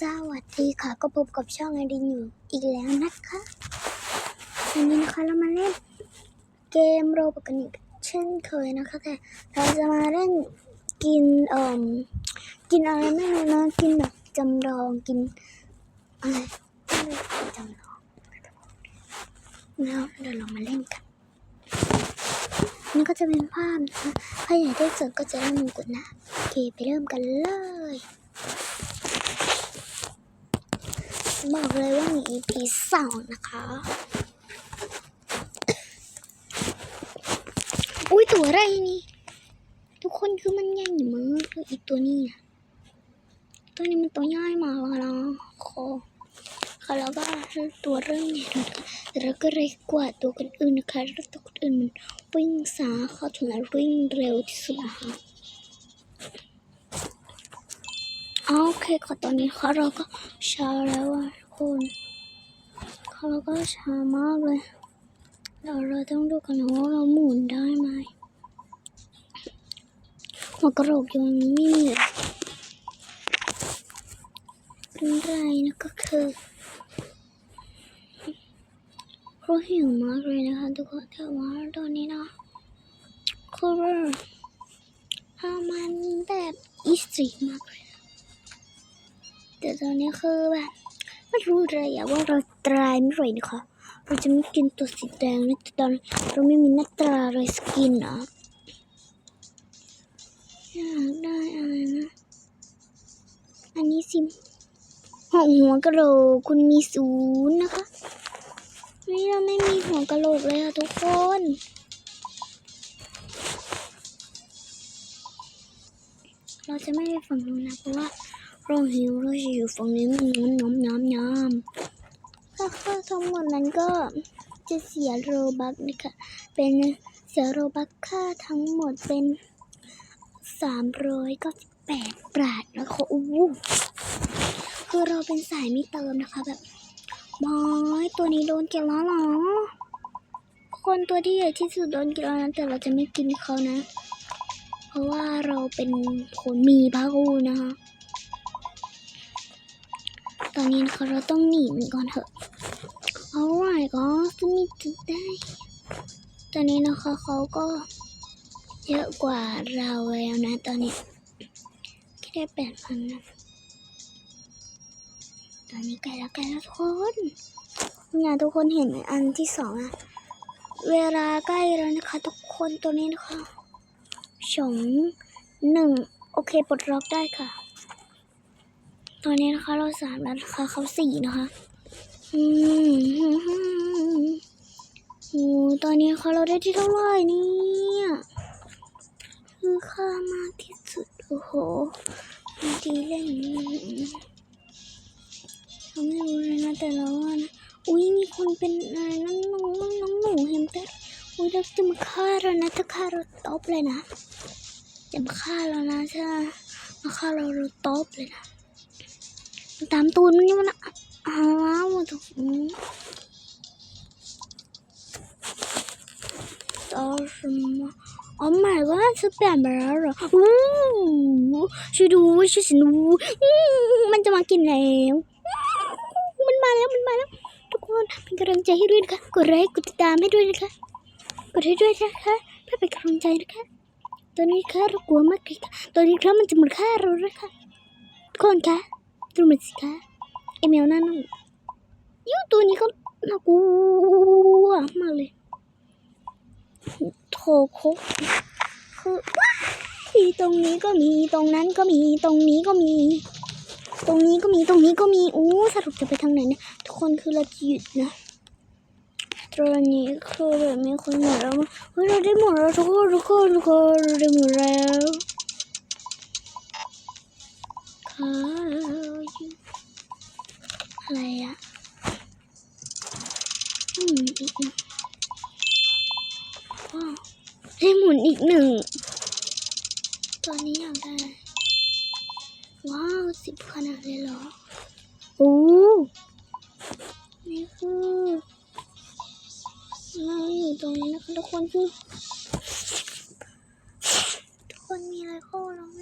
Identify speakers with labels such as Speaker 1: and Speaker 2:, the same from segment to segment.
Speaker 1: สวัสดีค่ะ ก็พบกับช่องไอดินอยู่อีกแล้วนะคะวันนี้นะคะเรามาเล่นเกมโรบกันอีกเช่นเคยนะคะแต่เราจะมาเล่นกินเอ่อกินอะไรไม่รู้นะกินแบบจำลองกินอะไรไม่รู้จำลองแล้วเดี๋ยวเรามาเล่นกันนี่ก็จะเป็นภาพนะคะถ้าอยากได้เจอก็จะได้มงกุฎนะโอเคไปเริ่มกันเลย บอกเลยว่ามี EP สองนะคะ อุ้ยตัวอะไรนี่ ทุกคนคือมันใหญ่มากเลยอีตัวนี้นะตัวนี้มันตัวใหญ่มากเลยนะคอค่ะแล้วก็ตัวเริ่มใหญ่แล้วนะคะแล้วก็เล็กกว่าตัวคนอื่นนะคะแล้วตัวคนอื่นมันวิ่งสาเข้าถึงแล้ววิ่งเร็วที่สุดนะคะ โอเคค่ะตอนนี้ค่ะเราก็ช้าแล้วอะทุกคนค่ะเราก็ช้ามากเลยเดี๋ยวเราต้องดูกันนะว่าเราหมุนได้ไหมหัวกระโหลกยังไม่มีเลยเป็นไรนะก็คือเพราะหิวมากเลยนะคะทุกคนแต่ว่าตอนนี้นะคือทำมันแบบอีสตรีมากเลย แต่ตอนนี้คือแบบไม่รู้เลยอะว่าเราตรายไม่ไหวนะคะ เราจะไม่กินตัวสีแดงนะตอนเราไม่มีหน้าตาเลยสกินนะอยากได้อะไรนะ อันนี้สิหัวหัวกะโหลกคุณมีศูนย์นะคะ นี่เราไม่มีหัวกะโหลกเลยอะทุกคนเราจะไม่ไปฝั่งนู้นนะเพราะว่า เราหิวเราจะอยู่ฝั่งนี้มันน้ำน้ำน้ำน้ำค่าค่าทั้งหมดนั้นก็จะเสียโรบักนะคะ เป็นเสียโรบักค่าทั้งหมดเป็นสามร้อยเก้าสิบแปดบาทนะคะอู้คือเราเป็นสายไม่เติมนะคะแบบบอยตัวนี้โดนก็บแล้วหรอ คนตัวที่ใหญ่ที่สุดโดนก็บแล้วนะแต่เราจะไม่กินเขานะ เพราะว่าเราเป็นคนมีพระคูนะคะ ตอนนี้นะคะเราต้องหนีมันก่อนเถอะเอาไรก็จะมีจุดได้ ตอนนี้นะคะเขาก็เยอะกว่าเราแล้วนะตอนนี้แค่ได้แปดพันนะตอนนี้ใกล้แล้วใกล้แล้วทุกคนเนี่ยทุกคนเห็นอันที่สองอะเวลาใกล้แล้วนะคะ ทุกคนตัวนี้นะคะสองหนึ่งโอเคปลดล็อกได้ค่ะ ตอนนี้นะคะเราสามแล้วนะคะเขาสี่นะคะอืมโอ้ตอนนี้นะคะเราได้ที่เท่าไหร่เนี่ยคือค่ามากที่สุดโอ้โหดีเล่นเราไม่รู้เลยนะแต่เราว่านะอุ้ยมีคนเป็นอะไรนั่นน้องน้องหนูเห็นแต่อุ้ยเราจะมาฆ่าเรานะถ้าฆ่าเราตบเลยนะจะมาฆ่าเรานะถ้ามาฆ่าเราเราตบเลยนะ ตามตูนมันนี่มันอ้าวมันถูกต่อสมอ๋อหมายว่าจะเปลี่ยนไปแล้วเหรออู้ช่วยดูช่วยฉันดูมันจะมากินแล้วมันมาแล้วมันมาแล้ว ทุกคนเป็นกำลังใจให้ด้วยนะคะกดไลค์กดติดตามให้ด้วยนะคะกดให้ด้วยนะคะเพื่อเป็นกำลังใจนะคะตอนนี้ค่ะเรากลัวมากเลยค่ะตอนนี้ครับมันจะหมาฆ่าเราแล้วค่ะทุกคนค่ะ ดูมันสิคะไอแมวนั่นน่ะยูตัวนี้ก็น่ากลัวมากเลยโถโคกคือว้ายตรงนี้ก็มีตรงนั้นก็มีตรงนี้ก็มี ตรงนี้ก็มีตรงนี้ก็มีอู้สรุปจะไปทางไหนเนี่ยทุกคนคือเราจะหยุดนะตอนนี้คือแบบมีคนหมดแล้วมั้งเฮ้ยเราได้หมดแล้วทุกคนทุกคนทุกคนเราได้หมดแล้วค่ะ อะไรอะอืมอีกหนึ่งว้าวให้หมุนอีกหนึ่งตอนนี้อยากได้ ว้าวสิบขนาดเลยเหรอ โอ้นี่คือเราอยู่ตรงนี้นะคะทุกคนคือทุกคนมีอะไรเข้าเราไหม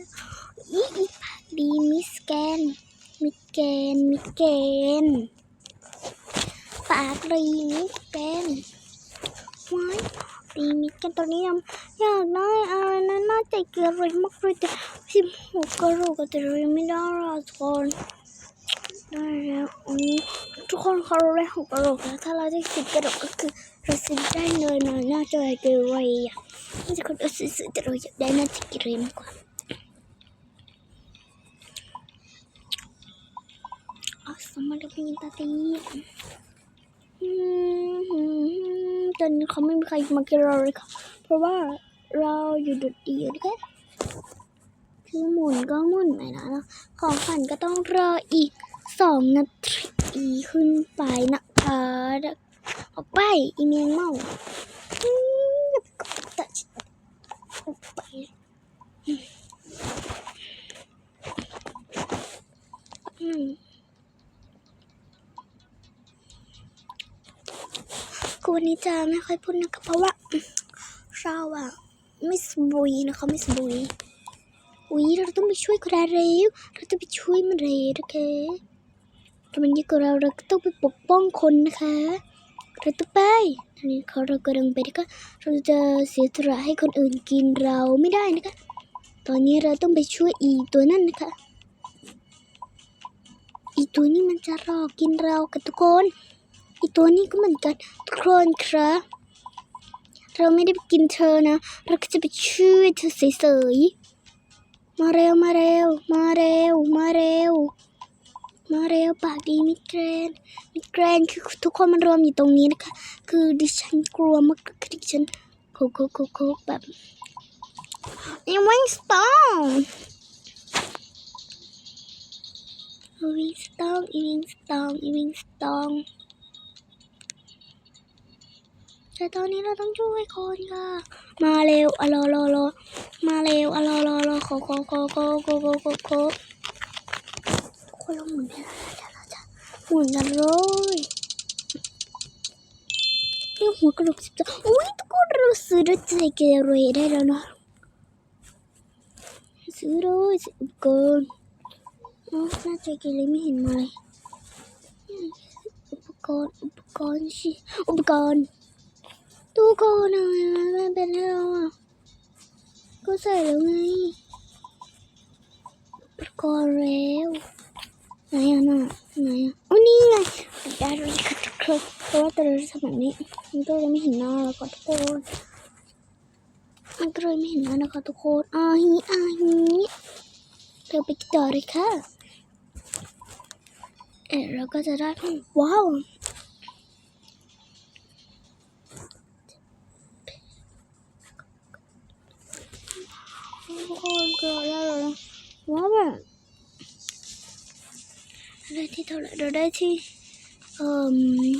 Speaker 1: อีอีกดีมิสแกนมิด เกนมิเกนปากรีมิเกนไว้รีมิเกนตัวนี้ยังอยากได้อะไรนะน่าจะเกลือเลยมากเลยแต่สิบหกกระโหลกก็จะเรียนไม่ได้หรอกทุกคนได้แล้วอันนี้ทุกคนเขาเราได้หกกระโหลกแล้วถ้าเราได้สิบกระโหลกก็คือเราซื้อได้เลยนะน่าจะเกลือเลยอะน่าจะคนเอาซื้อๆแต่เราอยากได้น่าจะเกลือมากกว่า Oh, sama ada pengen tadi. Hmm, ตอนนี้เขาไม่มีใครมากินเราเลยค่ะ เพราะว่าเราอยู่ดุดเดียวนะคะคือหมุนก็หมุนไม่ได้แล้วของฝันก็ต้องรออีกสองนาทีขึ้นไปนะคะออกไปอีเมลเมาอืมตัดออกไปอืม คือวันนี้จะไม่ค่อยพูดนะคะเพราะว่าเราอะไม่สบายนะคะไม่สบายอุ้ยเราต้องไปช่วยคนร้ายเร็วเราต้องไปช่วยมันเร็วนะคะถ้ามันยิ่กว่าเราเราก็ต้องไปปกป้องคนนะคะเราต้องไปตอนนี้เขาเรากำลังไปนะคะเราจะเสียสละให้คนอื่นกินเราไม่ได้นะคะ ตอนนี้เราต้องไปช่วยอีตัวนั่นนะคะ อีตัวนี้มันจะรอกินเรากับทุกคน อีตัวนี้ก็เหมือนกันทุกคนครับ เราไม่ได้ไปกินเธอนะ เราก็จะไปช่วยเธอเฉยๆมาเร็วมาเร็ว มาเร็ว มาเร็ว มาเร็วปากดีมิเกรนมิเกรนคือทุกคนมันรวมอยู่ตรงนี้นะคะ คือดิฉันกลัวมากคือดิฉันโคโคโคโคแบบอีวิงสตองอีวิงสตองอีวิงสตองอีวิงสตอง แต่ตอนนี้เราต้องช่วยคนค่ะ มาเร็วอะรอรอรอมาเร็วอะรอรอรอขอขอขอขอขอขอขอขอทุกคนเราหมุนกันเดี๋ยวเราจะหมุนกันเลยนี่หัวกระโหลกสิบสองอุ้ยทุกคนเราซื้อรถใจเกเรได้แล้วเนาะซื้อเลยสิอุปกรณ์อ๋อน่าจะเกเรไม่เห็นมาเลยอุปกรณ์อุปกรณ์สิอุปกรณ์ ตู้โกนอะไรมันเป็นให้เราอะก็ใส่แล้วไงอุปกรณ์แล้วไหนอะน่ะไหนอะอ๋อนี่ไงได้เลยค่ะทุกคนเพราะว่าแต่เราทำแบบนี้มันก็เลยไม่เห็นหน้าแล้วก็ทุกคนมันก็เลยไม่เห็นหน้านะคะทุกคนอาฮีอาฮีเธอไปต่อเลยค่ะเอ๊ะเราก็จะได้ว้าว ทุก คนเกิดได้เลยว่าแบบได้ที่เท่าไหร่เราได้ที่เอ่อ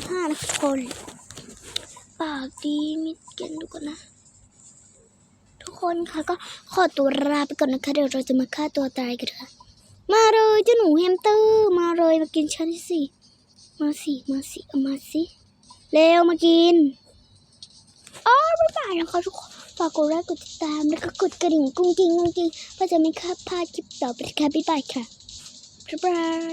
Speaker 1: ห้านะทุกคน ปากดีมิดเกนดูก่อนนะ ทุกคนค่ะก็ขอตัวลาไปก่อนนะคะ เดี๋ยวเราจะมาฆ่าตัวตายกันค่ะมาเลยเจ้าหนูแฮมเตอร์มาเลยมากินฉันสิมาสิมาสิเอามาสิเร็วมากินอ๋อบ๊ายบายนะคะทุกคน ฝากกดไลค์กดติดตาม แล้วก็กดกระดิ่งกุ้งกิ้งกุ้งกิ้งเพื่อจะไม่พลาดคลิปต่อไปค่ะบ๊ายบายค่ะบ๊ายบาย